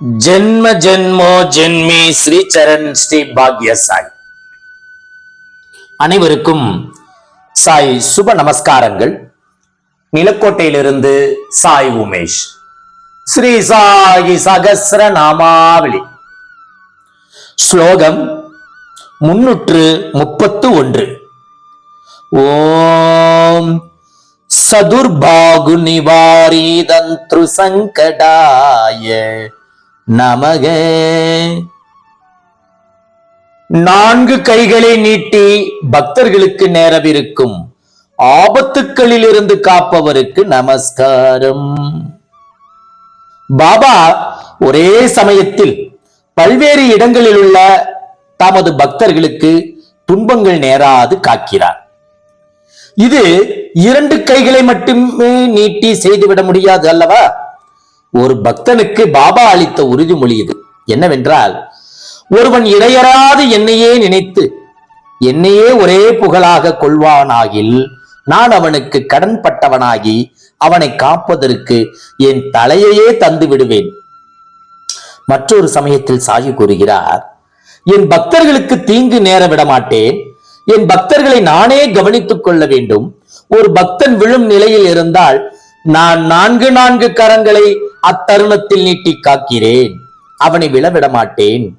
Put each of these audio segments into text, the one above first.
ஜென்ம ஜென்மோ ஜென்மி ஸ்ரீ சரண் ஸ்ரீ பாக்ய சாய். அனைவருக்கும் சாய் சுப நமஸ்காரங்கள். நிலக்கோட்டையிலிருந்து சாய் உமேஷ். ஸ்ரீ சாயி சகஸ்ர நாமாவளி. ஸ்லோகம் முன்னூற்று முப்பத்து ஒன்று. ஓம் சதுர்பாகு நிவாரிதந்த்ரு சங்கடாய. நமக. நான்கு கைகளை நீட்டி பக்தர்களுக்கு நேரவிருக்கும் ஆபத்துக்களிலிருந்து காப்பவருக்கு நமஸ்காரம். பாபா ஒரே சமயத்தில் பல்வேறு இடங்களில் உள்ள தமது பக்தர்களுக்கு துன்பங்கள் நேராது காக்கிறார். இது இரண்டு கைகளை மட்டுமே நீட்டி செய்துவிட முடியாது அல்லவா? ஒரு பக்தனுக்கு பாபா அளித்த உறுதிமொழி இது. என்னவென்றால் ஒருவன் இடையறாது என்னையே நினைத்து என்னையே ஒரே புகழாக கொள்வானாகில் நான் அவனுக்கு கடன்பட்டவனாகி அவனை காப்பதற்கு என் தலையையே தந்து விடுவேன். மற்றொரு சமயத்தில் சாயி கூறுகிறார் என் பக்தர்களுக்கு தீங்கு நேர விட மாட்டேன் என் பக்தர்களை நானே கவனித்துக் கொள்ள வேண்டும். ஒரு பக்தன் விழும் நிலையில் இருந்தால் நான் நான்கு நான்கு கரங்களை அத்தருணத்தில் நீட்டி காக்கிறேன் அவனை விழவிட மாட்டேன்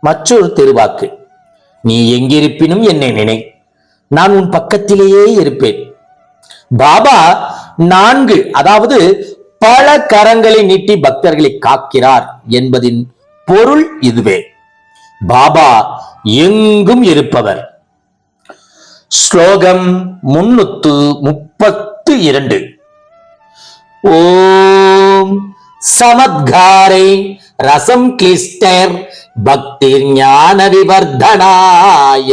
மற்றொரு திருவாக்கு. நீ எங்கிருப்பினும் என்னை நினை. நான் உன் பக்கத்திலேயே இருப்பேன். பாபா நான்கு அதாவது பல கரங்களை நீட்டி பக்தர்களை காக்கிறார் என்பதின் பொருள் இதுவே. பாபா எங்கும் இருப்பவர். ஸ்லோகம் முன்னூத்து முப்பத்தி இரண்டு. ஓம் சமத்காரை ரசம் கிளிஸ்டர் பக்தி ஞான விவர்தனாய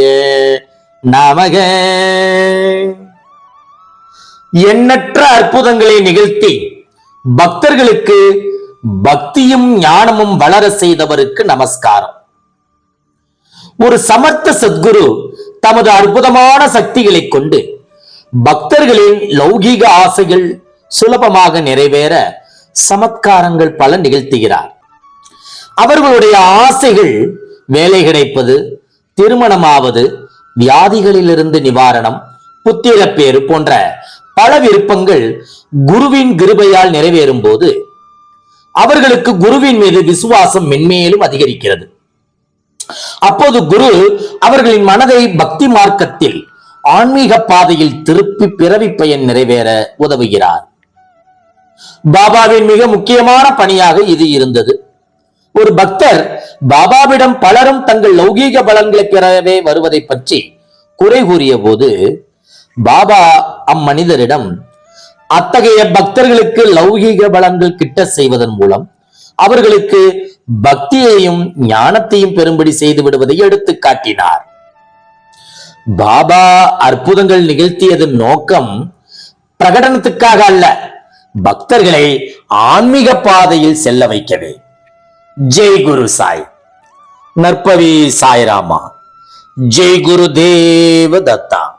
நமக. எண்ணற்ற அற்புதங்களை நிகழ்த்தி பக்தர்களுக்கு பக்தியும் ஞானமும் வளர செய்தவருக்கு நமஸ்காரம். ஒரு சமர்த்த சத்குரு தமது அற்புதமான சக்திகளை கொண்டு பக்தர்களின் லௌகீக ஆசைகள் சுலபமாக நிறைவேற சமத்காரங்கள் பல நிகழ்த்துகிறார். அவர்களுடைய ஆசைகள் வேலை கிடைப்பது திருமணமாவது வியாதிகளிலிருந்து நிவாரணம் புத்திரப்பேறு போன்ற பல விருப்பங்கள் குருவின் கிருபையால் நிறைவேறும் போது அவர்களுக்கு குருவின் மீது விசுவாசம் மென்மேலும் அதிகரிக்கிறது. அப்போது குரு அவர்களின் மனதை பக்தி மார்க்கத்தில் ஆன்மீக பாதையில் திருப்பி பிறவி பயன் நிறைவேற உதவுகிறார். பாபாவின் மிக முக்கியமான பணியாக இது இருந்தது. ஒரு பக்தர் பாபாவிடம் பலரும் தங்கள் லௌகீக பலன்களை பெறவே வருவதை பற்றி குறை கூறிய போது பாபா அம்மனிதரிடம் அத்தகைய பக்தர்களுக்கு லௌகீக பலன்கள் கிட்ட செய்வதன் மூலம் அவர்களுக்கு பக்தியையும் ஞானத்தையும் பெறும்படி செய்து விடுவதை எடுத்து காட்டினார். பாபா அற்புதங்கள் நிகழ்த்தியதன் நோக்கம் பிரகடனத்துக்காக அல்ல. பக்தர்களை ஆன்மீக பாதையில் செல்ல வைக்கவே. ஜெய் குரு சாய். நற்பவி சாய்ராமா. ஜெய் குரு தேவ தத்தா.